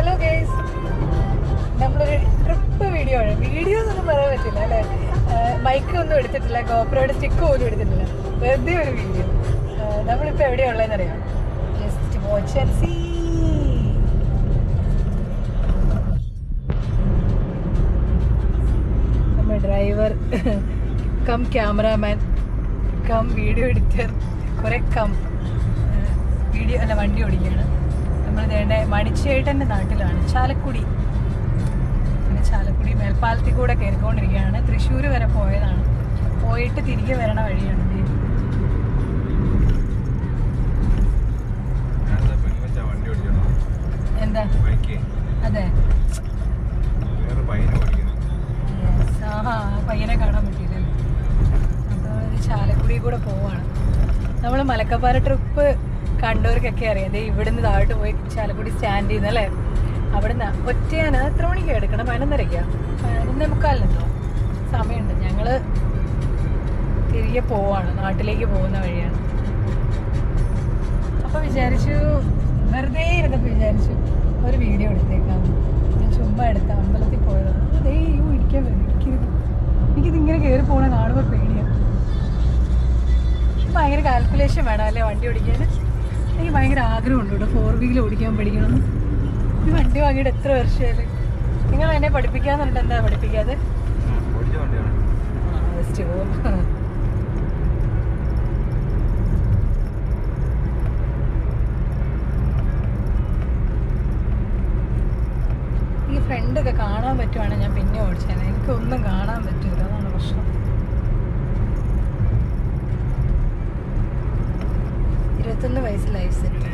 Hello guys നമ്മളൊരു trip video ആണ്. Video എന്നൊന്നും പറയാൻ പറ്റില്ല അല്ലേ? മൈക്ക് ഒന്നും എടുത്തിട്ടില്ല ഗോപ്രയുടെ സ്റ്റിക്ക് പോലും എടുത്തിട്ടില്ല. വെറുതെ ഒരു വീഡിയോ നമ്മളിപ്പോൾ എവിടെയാണ് ഉള്ളതെന്ന് അറിയാം ജസ്റ്റ് വാച്ച് ആൻഡ് സീ നമ്മുടെ driver cum cameraman cum video editor കുറെ കം വീഡിയോ അല്ല വണ്ടി ഓടിക്കുകയാണ്. നേടെ മണിച്ചേട്ടന്റെ നാട്ടിലാണ്. ചാലക്കുടി. പിന്നെ ചാലക്കുടി മേൽപ്പാലത്തിൽ കൂടെ കയറിക്കൊണ്ടിരിക്കുകയാണ്. തൃശ്ശൂർ വരെ പോയതാണ്. പോയിട്ട് തിരികെ വരണ വഴിയാണ്? എന്താ? അതെ. പയ്യനെ കാണാൻ പറ്റിയില്ലല്ലോ? അപ്പോൾ ചാലക്കുടി കൂടെ പോവാണ്. നമ്മൾ മലക്കപ്പാറ ട്രിപ്പ് കണ്ടവർക്കൊക്കെ അറിയാം. ദേ ഇവിടുന്ന് താഴോട്ട് പോയി ചാലക്കുടി സ്റ്റാൻഡ് ചെയ്യുന്ന അല്ലേ? അവിടുന്ന് ഒറ്റയാണ്. എത്ര മണിക്കാണ് എടുക്കണം? പതിനൊന്നരയ്ക്കാ? പതിനൊന്നേ മുക്കാലിനെന്തോ സമയമുണ്ട്. ഞങ്ങൾ തിരികെ പോവാണ്. നാട്ടിലേക്ക് പോകുന്ന വഴിയാണ്. അപ്പൊ വിചാരിച്ചു വെറുതെ ഇരുന്നപ്പോ വിചാരിച്ചു ഒരു വീഡിയോ എടുത്തേക്കാം. ഞാൻ ചുമ്മാ എടുത്ത അമ്പലത്തിൽ പോയതാണ് അതേ ഇരിക്കാൻ വരും. ഇരിക്കരുത് എനിക്കിത് ഇങ്ങനെ കയറി പോണ കാണുമ്പോൾ പേടിയാണ് ഭയങ്കര കാൽക്കുലേഷൻ വേണം അല്ലേ വണ്ടി ഓടിക്കാൻ എനിക്ക് ഭയങ്കര ആഗ്രഹമുണ്ട് ഇവിടെ ഫോർ വീലർ ഓടിക്കാൻ പഠിക്കണം. ഈ വണ്ടി വാങ്ങിയിട്ട് എത്ര വർഷമായാലും. നിങ്ങൾ എന്നെ പഠിപ്പിക്കാന്നുണ്ട് എന്താ പഠിപ്പിക്കാതെ ഈ ഫ്രണ്ടൊക്കെ കാണാൻ പറ്റുവാണെങ്കിൽ ഞാൻ പിന്നെ ഓടിച്ചേനെ. എനിക്കൊന്നും കാണാൻ പറ്റൂല. ഇരുപത്തൊന്ന് വയസ്സ് ലൈഫ് സെറ്റ്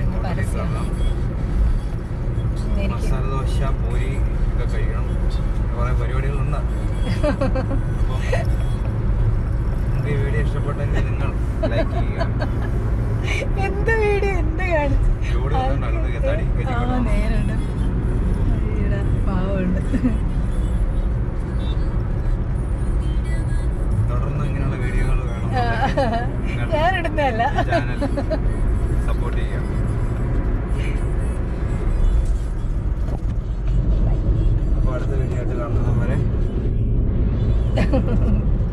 മസാല ദോശ പൂരി ഒക്കെ കഴിക്കണം. കുറെ പരിപാടികളുണ്ട് ഈ വീഡിയോ ഇഷ്ടപ്പെട്ടെങ്കിൽ നിങ്ങൾ ലൈക്ക് ചെയ്യുക. എന്ത് വീഡിയോ? എന്ത് കാണിച്ചു? പാവമുണ്ട്. തുടർന്ന് ഇങ്ങനെയുള്ള വീഡിയോകൾ വേണം. ചാനൽ സപ്പോർട്ട് ചെയ്യാം അപ്പോൾ അടുത്ത വീഡിയോ ആയിട്ട് കാണുന്നത് വരെ.